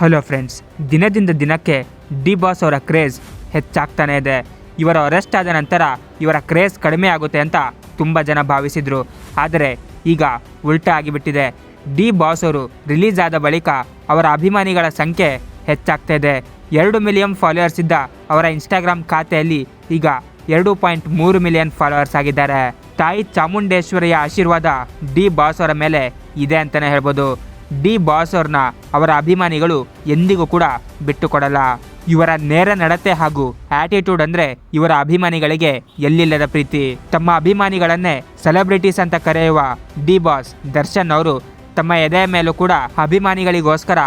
Hello friends, ದಿನದಿಂದ ದಿನಕ್ಕೆ D boss ಅವರ ಕ್ರೇಜ್ ಹೆಚ್ಚಾಗ್ತಾನೆ ಇದೆ. ಇವರ ಅರೆಸ್ಟ್ ಆದ ನಂತರ ಇವರ ಕ್ರೇಜ್ ಕಡಿಮೆ ಆಗುತ್ತೆ ಅಂತ ತುಂಬ ಜನ ಭಾವಿಸಿದರು. ಆದರೆ ಈಗ ಉಲ್ಟಾ ಆಗಿಬಿಟ್ಟಿದೆ. ಡಿ ಬಾಸ್ ಅವರು ರಿಲೀಸ್ ಆದ ಬಳಿಕ ಅವರ ಅಭಿಮಾನಿಗಳ ಸಂಖ್ಯೆ ಹೆಚ್ಚಾಗ್ತಾ ಇದೆ. ಎರಡು ಮಿಲಿಯನ್ ಫಾಲೋವರ್ಸ್ ಇದ್ದ ಅವರ ಇನ್ಸ್ಟಾಗ್ರಾಮ್ ಖಾತೆಯಲ್ಲಿ ಈಗ ಎರಡು ಪಾಯಿಂಟ್ ಮೂರು ಮಿಲಿಯನ್ ಫಾಲೋವರ್ಸ್ ಆಗಿದ್ದಾರೆ. ತಾಯಿ ಚಾಮುಂಡೇಶ್ವರಿಯ ಆಶೀರ್ವಾದ ಡಿ ಬಾಸ್ ಅವರ ಮೇಲೆ ಇದೆ ಅಂತಲೇ ಹೇಳ್ಬೋದು. ಡಿ ಬಾಸ್ ಅವರ ಅಭಿಮಾನಿಗಳು ಎಂದಿಗೂ ಕೂಡ ಬಿಟ್ಟುಕೊಡಲ್ಲ. ಇವರ ನೇರ ನಡತೆ ಹಾಗೂ ಆಟಿಟ್ಯೂಡ್ ಅಂದ್ರೆ ಇವರ ಅಭಿಮಾನಿಗಳಿಗೆ ಎಲ್ಲಿಲ್ಲದ ಪ್ರೀತಿ. ತಮ್ಮ ಅಭಿಮಾನಿಗಳನ್ನೇ ಸೆಲೆಬ್ರಿಟೀಸ್ ಅಂತ ಕರೆಯುವ ಡಿ ಬಾಸ್ ದರ್ಶನ್ ಅವರು ತಮ್ಮ ಎದೆಯ ಮೇಲೂ ಕೂಡ ಅಭಿಮಾನಿಗಳಿಗೋಸ್ಕರ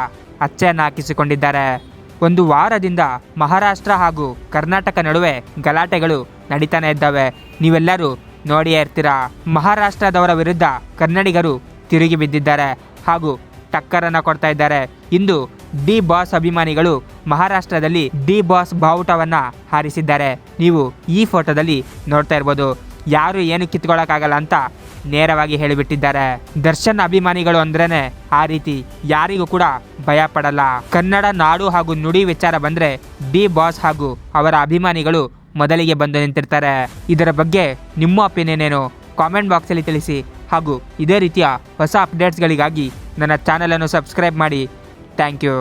ಅಚ್ಚೆಯನ್ನು ಹಾಕಿಸಿಕೊಂಡಿದ್ದಾರೆ. ಒಂದು ವಾರದಿಂದ ಮಹಾರಾಷ್ಟ್ರ ಹಾಗೂ ಕರ್ನಾಟಕ ನಡುವೆ ಗಲಾಟೆಗಳು ನಡೀತಾನೆ ಇದ್ದಾವೆ. ನೀವೆಲ್ಲರೂ ನೋಡಿಯೇ ಇರ್ತೀರಾ. ಮಹಾರಾಷ್ಟ್ರದವರ ವಿರುದ್ಧ ಕನ್ನಡಿಗರು ತಿರುಗಿ ಬಿದ್ದಿದ್ದಾರೆ. ಹಾಗೂ ಟಕ್ಕರನ್ನ ಕೊಡ್ತಾ ಇದ್ದಾರೆ. ಇಂದು ಡಿ ಬಾಸ್ ಅಭಿಮಾನಿಗಳು ಮಹಾರಾಷ್ಟ್ರದಲ್ಲಿ ಡಿ ಬಾಸ್ ಬಾವುಟವನ್ನು ಹಾರಿಸಿದ್ದಾರೆ. ನೀವು ಈ ಫೋಟೋದಲ್ಲಿ ನೋಡ್ತಾ ಇರ್ಬೋದು. ಯಾರು ಏನು ಕಿತ್ಕೊಳ್ಳೋಕ್ಕಾಗಲ್ಲ ಅಂತ ನೇರವಾಗಿ ಹೇಳಿಬಿಟ್ಟಿದ್ದಾರೆ. ದರ್ಶನ್ ಅಭಿಮಾನಿಗಳು ಅಂದ್ರೇನೆ ಆ ರೀತಿ ಯಾರಿಗೂ ಕೂಡ ಭಯ ಪಡಲ್ಲ. ಕನ್ನಡ ನಾಡು ಹಾಗೂ ನುಡಿ ವಿಚಾರ ಬಂದ್ರೆ ಡಿ ಬಾಸ್ ಹಾಗೂ ಅವರ ಅಭಿಮಾನಿಗಳು ಮೊದಲಿಗೆ ಬಂದು ನಿಂತಿರ್ತಾರೆ. ಇದರ ಬಗ್ಗೆ ನಿಮ್ಮ ಒಪಿನಿಯನ್ ಏನು? ಕಾಮೆಂಟ್ ಬಾಕ್ಸಲ್ಲಿ ತಿಳಿಸಿ. ಹಾಗೂ ಇದೇ ರೀತಿಯ ಹೊಸ ಅಪ್ಡೇಟ್ಸ್ಗಳಿಗಾಗಿ ನನ್ನ ಚಾನಲನ್ನು ಸಬ್ಸ್ಕ್ರೈಬ್ ಮಾಡಿ. Thank you